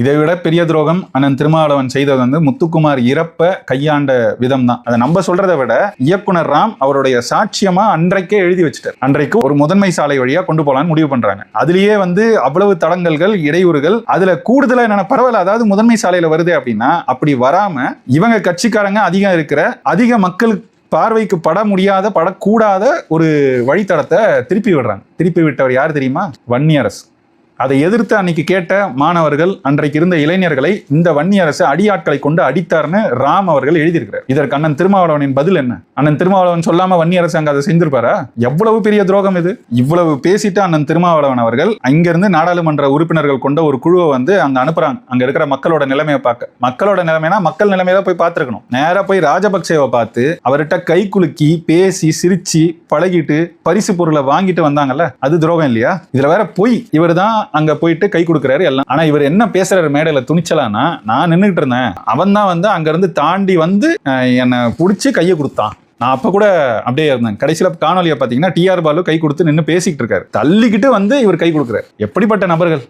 இதை விட பெரிய துரோகம் அண்ணன் திருமாவளவன் செய்தது வந்து முத்துக்குமார் இறப்ப கையாண்ட விதம் தான் அதை நம்ம சொல்றதை விட இயக்குனர் ராம் அவருடைய சாட்சியமா அன்றைக்கே எழுதி வச்சுட்டார். அன்றைக்கு ஒரு முதன்மை சாலை வழியா கொண்டு போலான்னு முடிவு பண்றாங்க. அதுலயே வந்து அவ்வளவு தடங்கல்கள் இடையூறுகள் அதுல கூடுதலா என்னென்ன பரவாயில்ல அதாவது முதன்மை சாலையில வருது அப்படின்னா அப்படி வராம இவங்க கட்சிக்காரங்க அதிகம் இருக்கிற அதிக மக்களுக்கு பார்வைக்கு பட முடியாத படக்கூடாத ஒரு வழித்தடத்தை திருப்பி விடுறாங்க. திருப்பி விட்டவர் யார் தெரியுமா? வன்னியரசு. அதை எதிர்த்து அன்னைக்கு கேட்ட மாணவர்கள் அன்றைக்கு இருந்த இளைஞர்களை இந்த வன்னி அரசு அடியாட்களை கொண்டு அடித்தார்னு ராம் அவர்கள் எழுதியிருக்கிறார். இதற்கு அண்ணன் திருமாவளவனின் பதில் என்ன? அண்ணன் திருமாவளவன் சொல்லாம வன்னி அரசு அங்க அதை செஞ்சிருப்பாரா? எவ்வளவு பெரிய துரோகம் இது? இவ்வளவு பேசிட்டு அண்ணன் திருமாவளவன் அவர்கள் அங்கிருந்து நாடாளுமன்ற உறுப்பினர்கள் கொண்ட ஒரு குழுவை வந்து அங்க அனுப்புறாங்க. அங்க இருக்கிற மக்களோட நிலைமையை பார்க்க. மக்களோட நிலைமைனா மக்கள் நிலைமையில போய் பார்த்துருக்கணும். நேரா போய் ராஜபக்சேவை பார்த்து அவர்கிட்ட கை குலுக்கி பேசி சிரிச்சு பழகிட்டு பரிசு பொருளை வாங்கிட்டு வந்தாங்கல்ல அது துரோகம் இல்லையா? இதுல வேற போய். இவர் தான் அங்க போயிட்டு கை கொடுக்குறாரு எல்லாம். ஆனா இவர் என்ன பேசுறாரு மேடையில துணிச்சலானா நான் நின்னுகிட்டு இருந்தேன். அவன் தான் வந்து அங்க இருந்து தாண்டி வந்து என்னை புடிச்சு கையை கொடுத்தான். நான் அப்போ கூட அப்படியே இருந்தேன். கடைசியில் காணொலியை பார்த்தீங்கன்னா டிஆர் பாலு கை கொடுத்து நின்று பேசிக்கிட்டு இருக்காரு. தள்ளிக்கிட்டு வந்து இவர் கை கொடுக்குறாரு. எப்படிப்பட்ட நபர்கள்?